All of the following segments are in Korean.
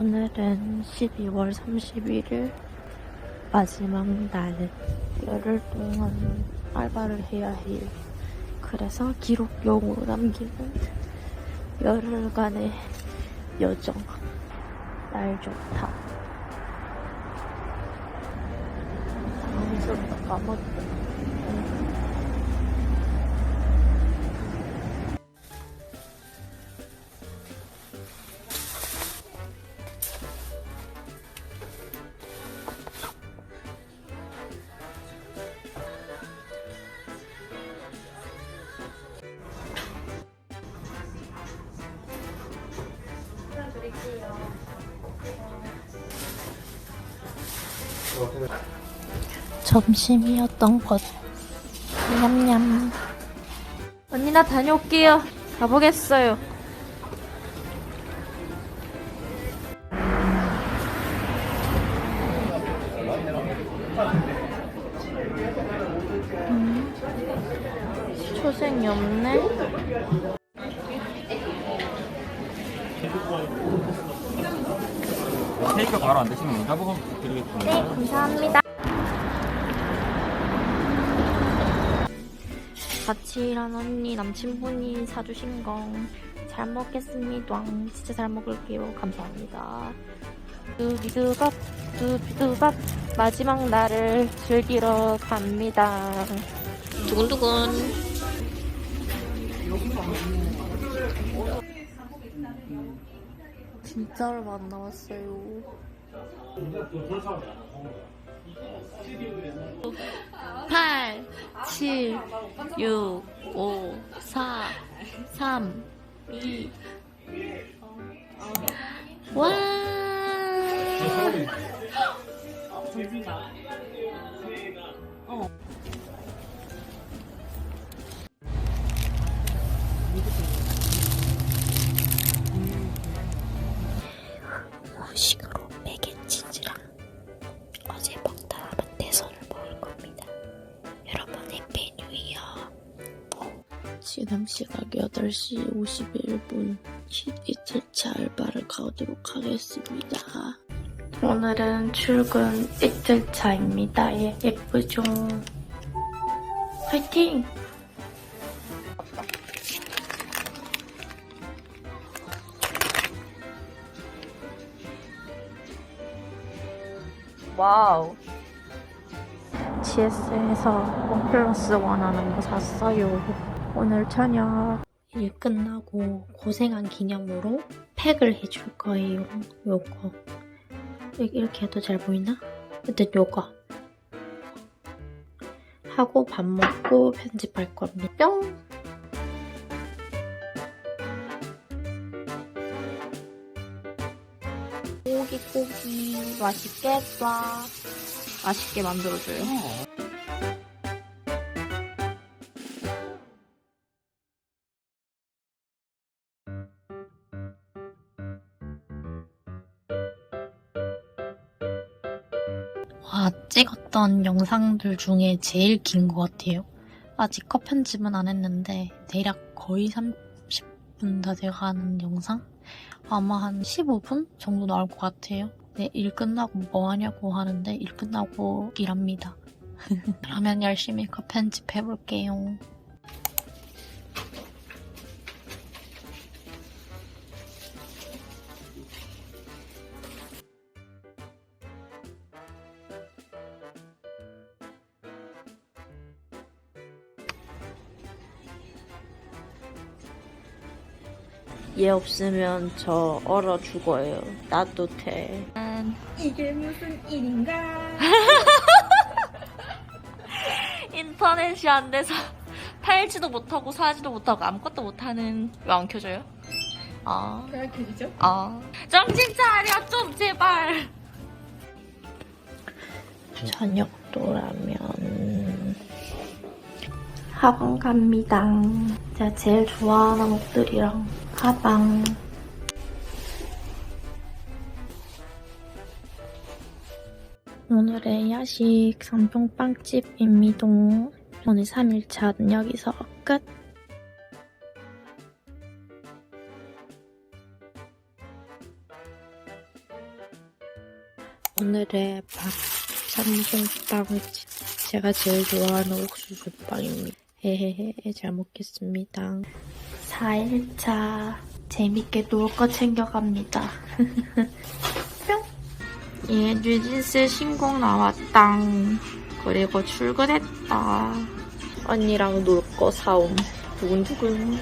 오늘은 12월 31일 마지막 날. 열흘 동안 알바를 해야 해요. 그래서 기록용으로 남기는 열흘간의 여정. 날 좋다. 당황스럽다 까먹었다. 점심이었던 곳. 냠냠. 언니 나 다녀올게요. 가보겠어요. 음, 초생이 없네. 테이크 바로 안 되시면 문자보고 드리겠습니다. 네, 감사합니다. 같이 일한 언니 남친분이 사주신 거 잘 먹겠습니다. 진짜 잘 먹을게요. 감사합니다. 두비두밥, 두비두밥 마지막 날을 즐기러 갑니다. 두근두근. 진짜 얼마 안 남았어요. 8, 7, 6, 5, 4, 3, 2. 와! 후 지금 시각 8시 51분 이틀차 알바를 가도록 하겠습니다. 오늘은 출근 이틀차입니다. 예, 예쁘죠? 화이팅! 와우. GS에서 원 플러스 원 하는 거 샀어요. 오늘 저녁 일 끝나고 고생한 기념으로 팩을 해줄 거예요. 요거. 이- 이렇게 해도 잘 보이나? 일단 요거. 하고 밥 먹고 편집할 겁니다. 뿅! 고기 고기 맛있겠다. 맛있게 만들어줘요. 와, 찍었던 영상들 중에 제일 긴 것 같아요. 아직 컷 편집은 안 했는데, 대략 거의 30분 다 돼가는 영상? 아마 한 15분 정도 나올 것 같아요. 네, 일 끝나고 뭐 하냐고 하는데, 일 끝나고 일합니다. 그러면 열심히 컷 편집해볼게요. 얘 없으면 저 얼어 죽어요. 따뜻해. 이게 무슨 일인가? 인터넷이 안 돼서 팔지도 못하고 사지도 못하고 아무것도 못하는 왜 안 켜져요? 아, 그냥 켜지죠? 아. 정신 차려 좀 제발. 저녁 도라면 학원 갑니다. 제가 제일 좋아하는 옷들이랑 가방. 오늘의 야식 삼종빵집입니다. 오늘 3일차는 여기서 끝. 오늘의 밥 삼종빵은 제가 제일 좋아하는 옥수수빵입니다. 헤헤헤 잘 먹겠습니다. 4일차 재밌게 놀 거 챙겨갑니다. 뿅! 예, 뉴진스 신곡 나왔다. 그리고 출근했다. 언니랑 놀 거 사옴. 두근두근.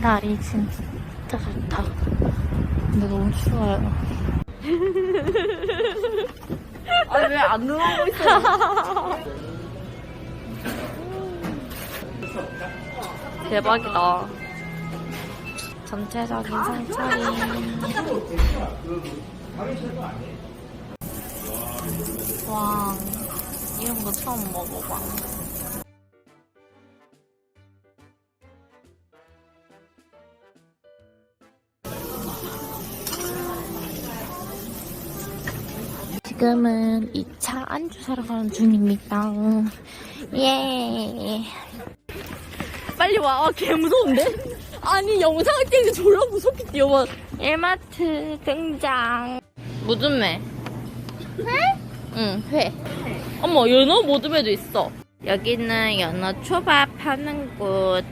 날이 진짜 좋다. 근데 너무 추워요. 아 왜 안 누워고 있어? 대박이다. 전체적인 상차림. 와, 이런 거 처음 먹어봐. 지금은 2차 안주 사러 가는 중입니다. 예. 빨리 와. 아, 개 무서운데? 아니 영상을 찍는데 졸라 무섭게 뛰어와. 일마트 등장. 무슨 회? 회? 응, 회. 어머 연어 모듬에도 있어. 여기는 연어 초밥 파는 곳.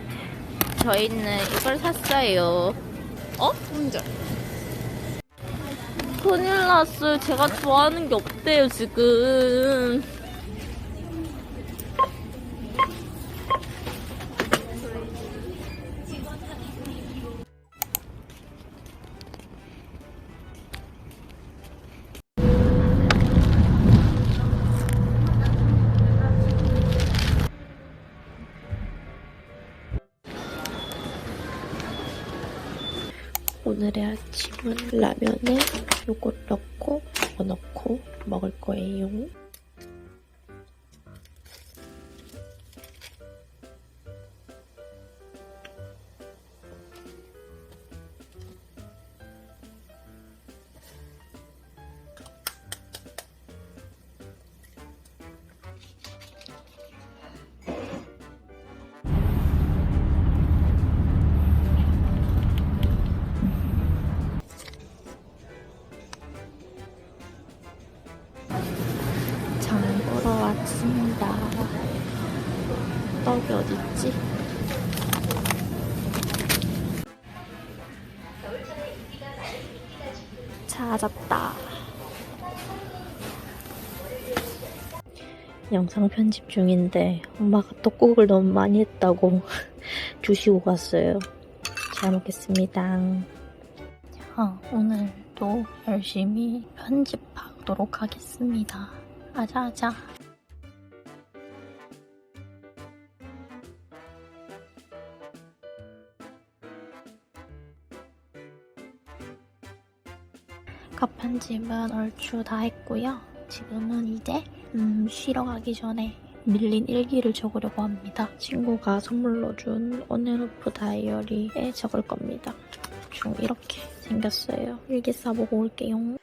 저희는 이걸 샀어요. 어? 혼자. 큰일 났어요. 제가 좋아하는 게 없대요, 지금. 오늘의 아침은 라면에 요것 넣고 넣고 먹을 거예요. 영상 편집 중인데 엄마가 떡국을 너무 많이 했다고 주시고 갔어요. 잘 먹겠습니다. 자, 오늘도 열심히 편집하도록 하겠습니다. 아자아자. 컷 편집은 얼추 다 했고요. 지금은 이제 음, 쉬러 가기 전에 밀린 일기를 적으려고 합니다. 친구가 선물로 준 온앤오프 다이어리에 적을 겁니다. 중 이렇게 생겼어요. 일기 써보고 올게요.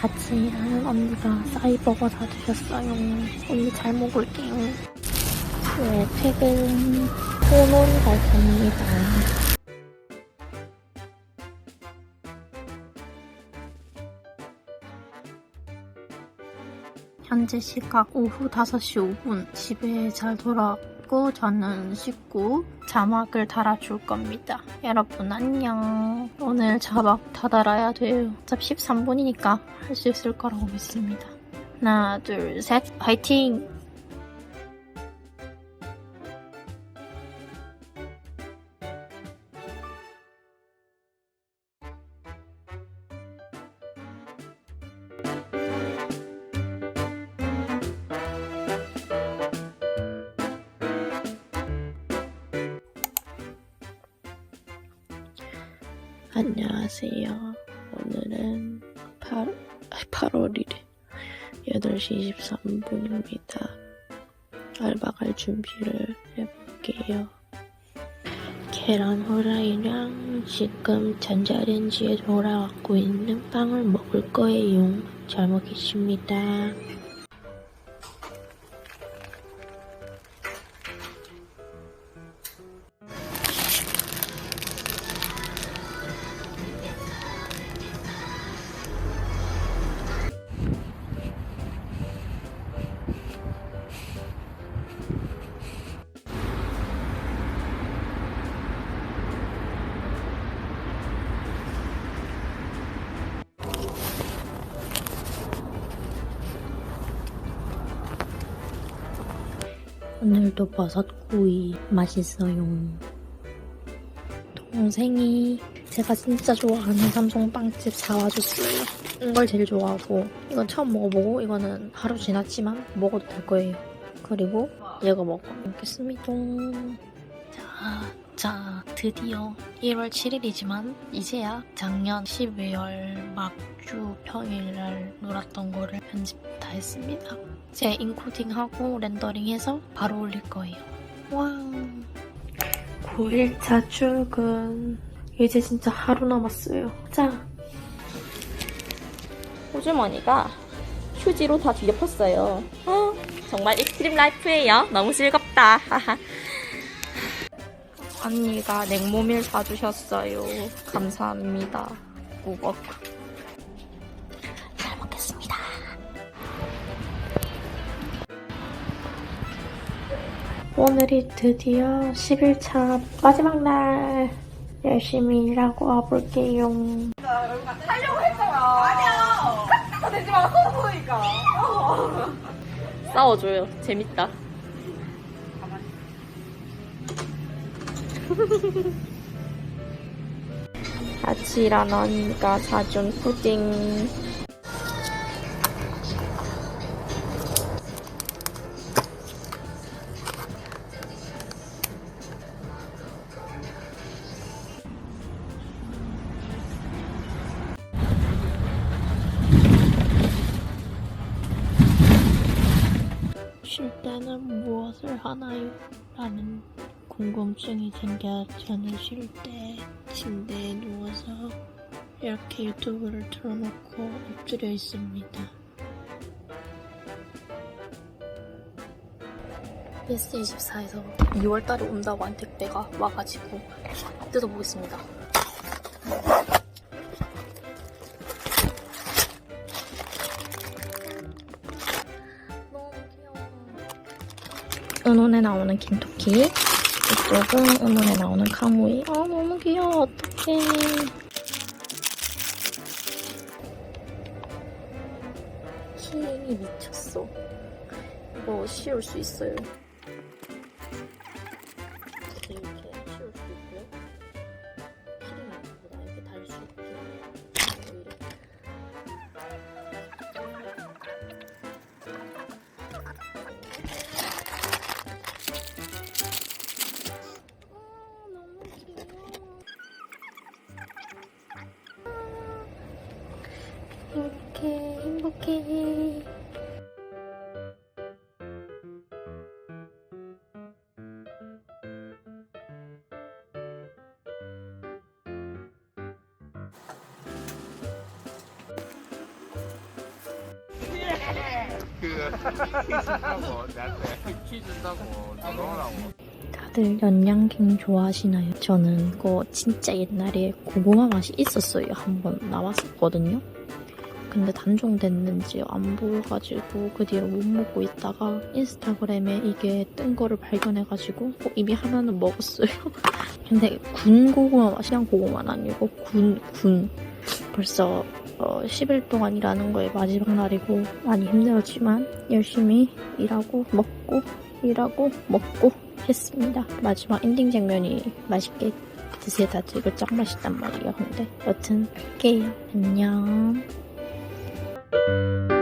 같이 일하는 언니가 사이버거 사주셨어요. 언니 잘 먹을게요. 네, 퇴근 혼혼 갈 겁니다. 현재 시각 오후 5시 5분 집에 잘 돌아왔고 그리고 저는 씻고 자막을 달아줄 겁니다. 여러분 안녕. 오늘 자막 다 달아야 돼요. 어차피 13분이니까 할 수 있을 거라고 믿습니다. 하나, 둘, 셋, 화이팅! 안녕하세요. 오늘은 8, 8월 1일 8시 23분입니다. 알바 갈 준비를 해볼게요. 계란 후라이랑 지금 전자레인지에 돌아왔고 있는 빵을 먹을 거예요. 잘 먹겠습니다. 오늘도 버섯구이 맛있어요. 동생이 제가 진짜 좋아하는 삼성 빵집 사와줬어요. 이걸 제일 좋아하고 이건 처음 먹어보고 이거는 하루 지났지만 먹어도 될 거예요. 그리고 이거 먹어 먹겠습니다. 자, 자 드디어 1월 7일이지만 이제야 작년 12월 막주 평일날 놀았던 거를 편집 다 했습니다. 제 인코딩하고 렌더링해서 바로 올릴 거예요. 와. 9일차 출근. 이제 진짜 하루 남았어요. 자, 호주머니가 휴지로 다 뒤덮었어요. 어, 정말 익스트림 라이프예요. 너무 즐겁다. 언니가 냉모밀 사주셨어요. 감사합니다. 우 오늘이 드디어 10일차 마지막 날. 열심히 일하고 와볼게요. 싸워줘요. 재밌다. 같이 일하는 언니가 사준 푸딩. 하나요? 라는 궁금증이 생겨 저는 쉴 때 침대에 누워서 이렇게 유튜브를 틀어놓고 엎드려 있습니다. 예스24에서 2월달에 온다고 한 택배가 와가지고 뜯어보겠습니다. 은혼에 나오는 김토끼 이쪽은 은혼에 나오는 카무이. 아 너무 귀여워. 어떡해. 힘이 미쳤어. 이거 씌울 수 있어요 행복해. 다들 연양갱 좋아하시나요? 저는 그거 진짜 옛날에 고구마 맛이 있었어요. 한번 나왔었거든요. 근데 단종됐는지 안 보여가지고 그 뒤로 못 먹고 있다가 인스타그램에 이게 뜬 거를 발견해가지고 어, 이미 하나는 먹었어요. 근데 군 고구마 맛이 그냥 고구마는 아니고 군, 군. 벌써 어, 10일 동안 일하는 거의 마지막 날이고 많이 힘들었지만 열심히 일하고 먹고 일하고 먹고 했습니다. 마지막 엔딩 장면이 맛있게 드세요 다들 이거 짱 맛있단 말이에요. 근데 여튼 갈게요. 안녕. Música